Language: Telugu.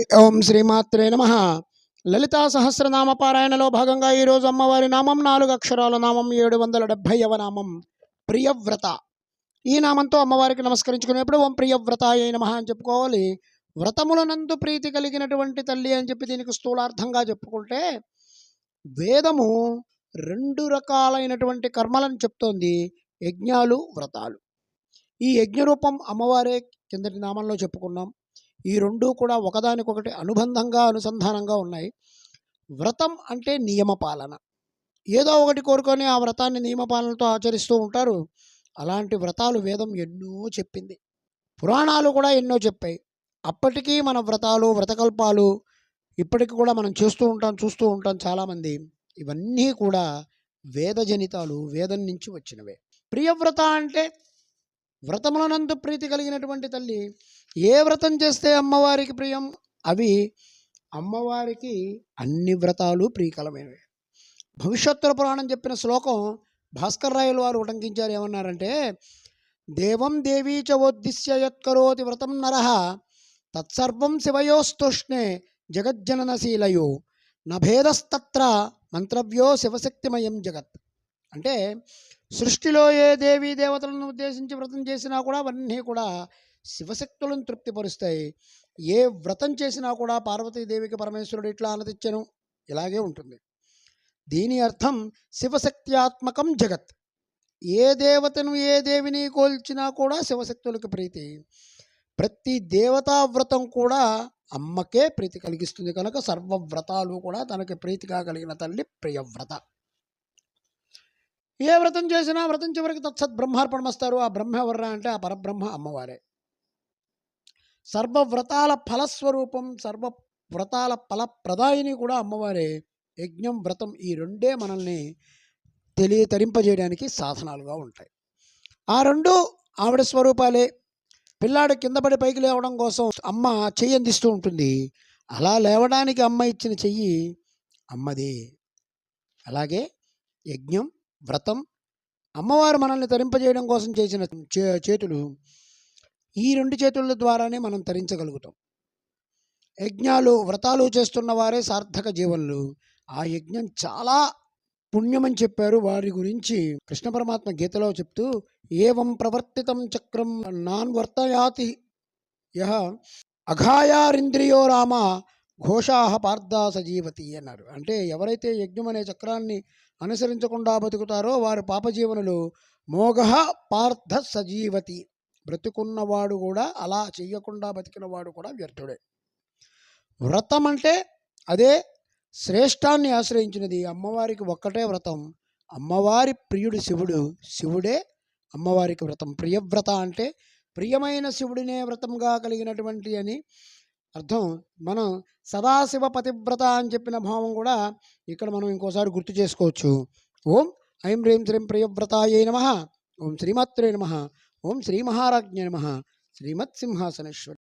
ఓం శ్రీమాత్రే నమ. లలితా సహస్రనామ పారాయణలో భాగంగా ఈరోజు అమ్మవారి నామం నాలుగు అక్షరాల నామం ఏడు వందల డెబ్భైవ నామం ప్రియవ్రత. ఈ నామంతో అమ్మవారికి నమస్కరించుకునేప్పుడు ఓం ప్రియవ్రత అయి నమ అని చెప్పుకోవాలి. వ్రతములనందు ప్రీతి కలిగినటువంటి తల్లి అని చెప్పి దీనికి స్థూలార్థంగా చెప్పుకుంటే వేదము రెండు రకాలైనటువంటి కర్మలను చెప్తోంది. యజ్ఞాలు వ్రతాలు. ఈ యజ్ఞరూపం అమ్మవారే కిందటి నామంలో చెప్పుకున్నాం. ఈ రెండూ కూడా ఒకదానికొకటి అనుబంధంగా అనుసంధానంగా ఉన్నాయి. వ్రతం అంటే నియమపాలన. ఏదో ఒకటి కోరుకొని ఆ వ్రతాన్ని నియమపాలనతో ఆచరిస్తూ ఉంటారు. అలాంటి వ్రతాలు వేదం ఎన్నో చెప్పింది. పురాణాలు కూడా ఎన్నో చెప్పాయి. అప్పటికీ మన వ్రతాలు వ్రతకల్పాలు ఇప్పటికి కూడా మనం చేస్తూ ఉంటాం చూస్తూ ఉంటాం చాలామంది. ఇవన్నీ కూడా వేదజనితాలు వేదం నుంచి వచ్చినవే. ప్రియవ్రత అంటే వ్రతములనందు ప్రీతి కలిగినటువంటి తల్లి ఏ వ్రతం చేస్తే అమ్మవారికి ప్రియం? అవి అమ్మవారికి అన్ని వ్రతాలు ప్రియకలమైనవి భవిష్యత్తుల పురాణం చెప్పిన శ్లోకం భాస్కర్ రాయలు వారు ఉటంకించారు ఏమన్నారంటే దేవం దేవీ చోద్దిశ్య యత్కరోతి వ్రతం నర తత్సర్వం శివయోస్తుష్ణే జగజ్జననశీలయో నభేదస్తత్ర మంత్రవ్యో శివశక్తిమయం జగత్. అంటే సృష్టిలో ఏ దేవీ దేవతలను ఉద్దేశించి వ్రతం చేసినా కూడా అవన్నీ కూడా శివశక్తులను తృప్తిపరుస్తాయి. ఏ వ్రతం చేసినా కూడా పార్వతీదేవికి పరమేశ్వరుడు ఇట్లా అనతిచ్చను ఇలాగే ఉంటుంది. దీని అర్థం శివశక్త్యాత్మకం జగత్. ఏ దేవతను ఏ దేవిని కోల్చినా కూడా శివశక్తులకు ప్రీతి. ప్రతి దేవతా వ్రతం కూడా అమ్మకే ప్రీతి కలిగిస్తుంది. కనుక సర్వవ్రతాలు కూడా తనకి ప్రీతిగా కలిగిన తల్లి ప్రియవ్రత. ఏ వ్రతం చేసినా వ్రతం చివరికి తత్సత్ బ్రహ్మార్పణమస్తారు. ఆ బ్రహ్మ ఎవర్రా అంటే ఆ పరబ్రహ్మ అమ్మవారే. సర్వవ్రతాల ఫలస్వరూపం సర్వ వ్రతాల ఫలప్రదాయిని కూడా అమ్మవారే. యజ్ఞం వ్రతం ఈ రెండే మనల్ని తెలియ తరింపజేయడానికి సాధనాలుగా ఉంటాయి. ఆ రెండు ఆవిడ స్వరూపాలే. పిల్లాడు కింద పడి పైకి లేవడం కోసం అమ్మ చెయ్యి అందిస్తూ ఉంటుంది. అలా లేవడానికి అమ్మ ఇచ్చిన చెయ్యి అమ్మదే. అలాగే యజ్ఞం వ్రతం. అమ్మవారు మనల్ని తరింపజేయడం కోసం చేసిన చే- చేతులు ఈ రెండు చేతుల ద్వారానే మనం తరించగలుగుతాం. యజ్ఞాలు వ్రతాలు చేస్తున్న వారే సార్థక జీవనులు ఆ యజ్ఞం చాలా పుణ్యమని చెప్పారు. వారి గురించి కృష్ణ పరమాత్మ గీతలో చెప్తూ ఏవం ప్రవర్తితం చక్రం నాన్ వర్తయాతి యహ అఘాయారింద్రియో రామ ఘోషాహ పార్థా సజీవతి అన్నారు. అంటే ఎవరైతే యజ్ఞం అనే చక్రాన్ని అనుసరించకుండా బతుకుతారో వారు పాపజీవనులు. మోఘ పార్థ సజీవతి బ్రతుకున్నవాడు కూడా అలా చెయ్యకుండా బతికినవాడు కూడా వ్యర్థుడే. వ్రతం అంటే అదే శ్రేష్టాన్ని ఆశ్రయించినది. అమ్మవారికి ఒక్కటే వ్రతం. అమ్మవారి ప్రియుడు శివుడు. శివుడే అమ్మవారికి వ్రతం. ప్రియవ్రత అంటే ప్రియమైన శివుడినే వ్రతంగా కలిగినటువంటి అని అర్థం? మనం సదాశివ పతివ్రత అని చెప్పిన భావం కూడా ఇక్కడ మనం ఇంకోసారి గుర్తు చేసుకోవచ్చు. ఓం ఐం రీం శ్రీం ప్రియవ్రతాయై నమ. ఓం శ్రీమాత్రే నమ. ఓం శ్రీ మహారాజ్ఞ నమ. శ్రీమత్ సింహాసనేశ్వరి